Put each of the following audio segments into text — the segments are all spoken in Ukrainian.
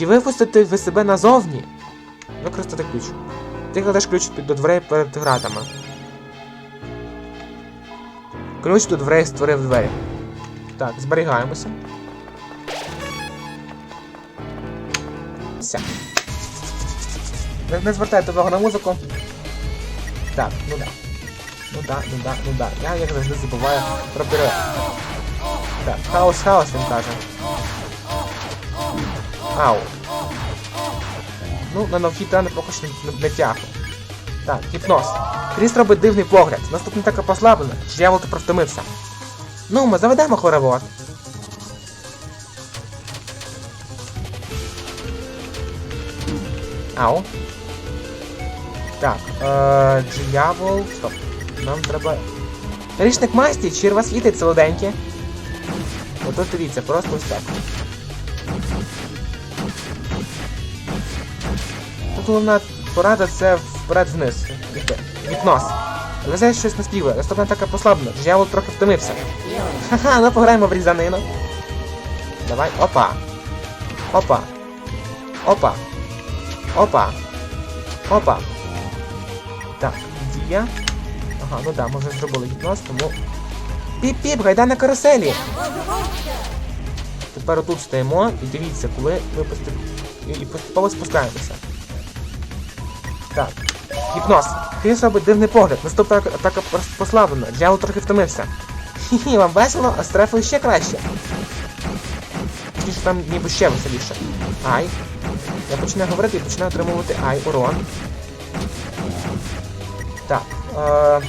Чи випустите ви себе назовні? Використати ключ. Ти кладеш ключ до дверей перед гратами. Ключ до дверей створив двері. Так, зберігаємося. Все. Не, не звертайте увагу на музику. Так, ну да. Ну да, ну да, ну да. Я як завжди забуваю про пірует. Так, хаос, хаос він каже. Ау. Ну, на нові трени поки що не, не тягну. Так, гіпноз. Кріс робить дивний погляд. Наступний така послаблена, що я тепер втомився. Ну, ми заведемо хоровод. Ау. Так, е, Діявол. Стоп. Нам треба. Річник масті, черва світить солоденьке. Ото дивіться, просто ось. Головна порада це вперед-вниз. Іти. Гіпноз. Везе щось наспіває. Наступна така послаблена. Дьявол трохи втомився. Ха-ха, ну пограємо в різанину. Давай. Опа. Опа. Опа. Опа. Опа. Так, дія. Ага, ну да, ми вже зробили гіпноз, тому. Піп-піп, гайда на каруселі! Тепер отут стоїмо і дивіться, коли ми поступ... і поступово спускаємося. Так. Гіпноз. Кріс робить дивний погляд. Наступна атака послаблена. Дьявол трохи втомився. Хі-хі, вам весело, а з ще краще. Точніше, там ніби ще веселіше. Ай. Я починаю говорити і починаю отримувати ай, урон. Так. Е...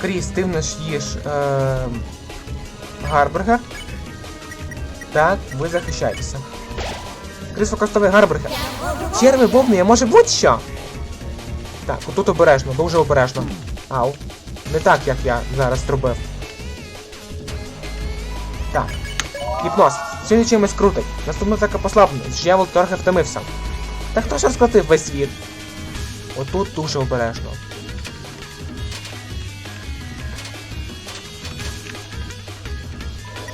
Кріс, ти в нас їж е... гарбургер. Так, ви захищаєтеся. Кріс використовує гарбургер. Черви бовни, може будь-що? Так, отут обережно, дуже обережно. Ау. Не так, як я зараз зробив. Так. Гіпноз. Сьогодні чимось крутить. Наступна така послаблена. Дьявол трохи втомився. Та хто ж розкрутив весь світ? Отут дуже обережно.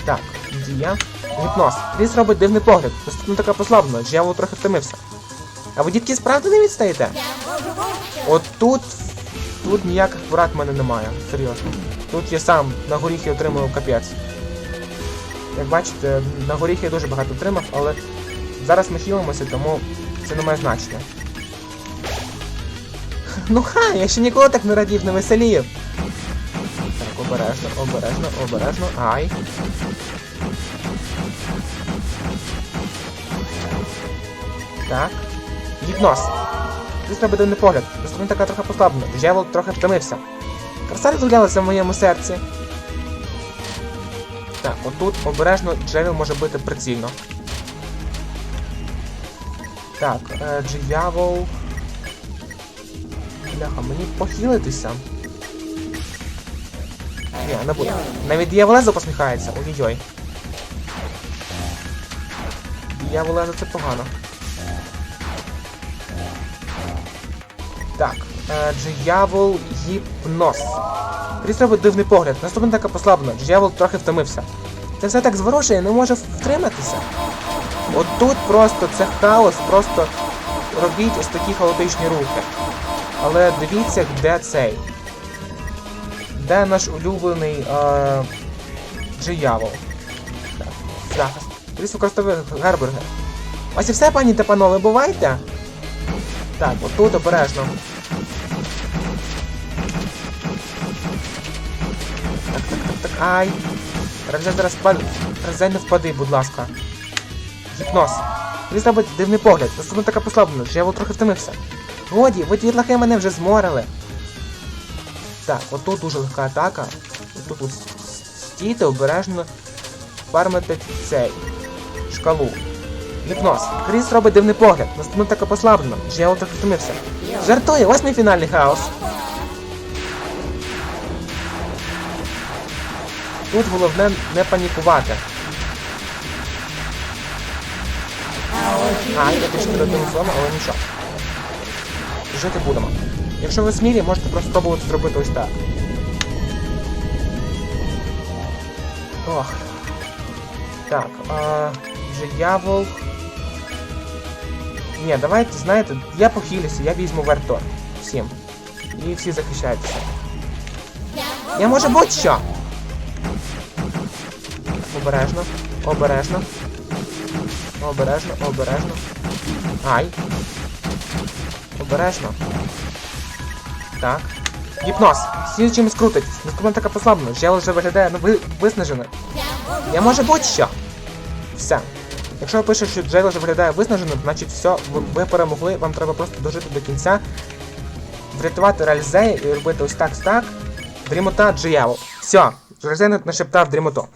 Так, дія. Гіпноз. Кріс робить дивний погляд. Наступна така послаблена. Дьявол трохи втомився. А ви, дітки, справді не відстаєте? От тут. Тут ніяких порад в мене немає. Серйозно. Тут я сам на горіхи отримав капець. Як бачите, на горіхи я дуже багато отримав, але зараз ми хілимося, тому це не має значення. Ну ха, я ще ніколи так не радів, не веселів. Так, обережно, обережно, обережно. Ай. Так. Гіпноз. Ти треба дивний погляд. Наступна така трохи послаблена. Дьявол трохи втомився. Краса розгулялася в моєму серці. Так, отут обережно Джевіл може бити прицільно. Так, е, Дьявол. Бляха, мені похилитися. Ні, не буду. Навіть діяволезо посміхається. Ой-ой-ой. Діяволезо це погано. Так, е, Дьявол гіпноз. Кріс робить дивний погляд. Наступна така послаблена. Дьявол трохи втомився. Це все так зворушує, не може втриматися. От тут просто це хаос, просто робіть ось такі хаотичні рухи. Але дивіться, де цей. Де наш улюблений е, Діявол. Так, захист. Кріс використовує гербургер. Ось і все, пані та панове, бувайте. Так, отут обережно. Ай. Впаде. Ревзен не впади, будь ласка. Гіпноз. Кріс робить дивний погляд. Наступна така послаблена, що я його трохи втомився. Годі, ви дітлахи мене вже зморили. Так, отут дуже легка атака. Отут от стійте, обережно фармите цей. Шкалу. Гіпноз. Кріс робить дивний погляд. Наступна така послаблена, що я трохи втомився. Жартує, ось мій фінальний хаос. Тут головне не панікувати. А, я трішки до телефону, але нічого. Жити будемо. Якщо ви смілі, можете просто спробувати зробити ось так. Ох. Так, а, Диявол. Ні, давайте, знаєте, я похилюся, я візьму вертор. Всім. І всі захищаються. Я можу будь-що. Обережно, обережно. Обережно, обережно. Ай. Обережно. Так. Гіпноз. Всі чимось крутить. Наступна така послаблена. Жел вже виглядає ну, ви, виснажено. Я можу будь-що. Все. Якщо пише, що Джейл вже виглядає виснажено, значить все, ви, ви перемогли, вам треба просто дожити до кінця, врятувати Ральзея і робити ось так так. Дрімота Джеявол. Все, Ральзей нашептав Дрімоту.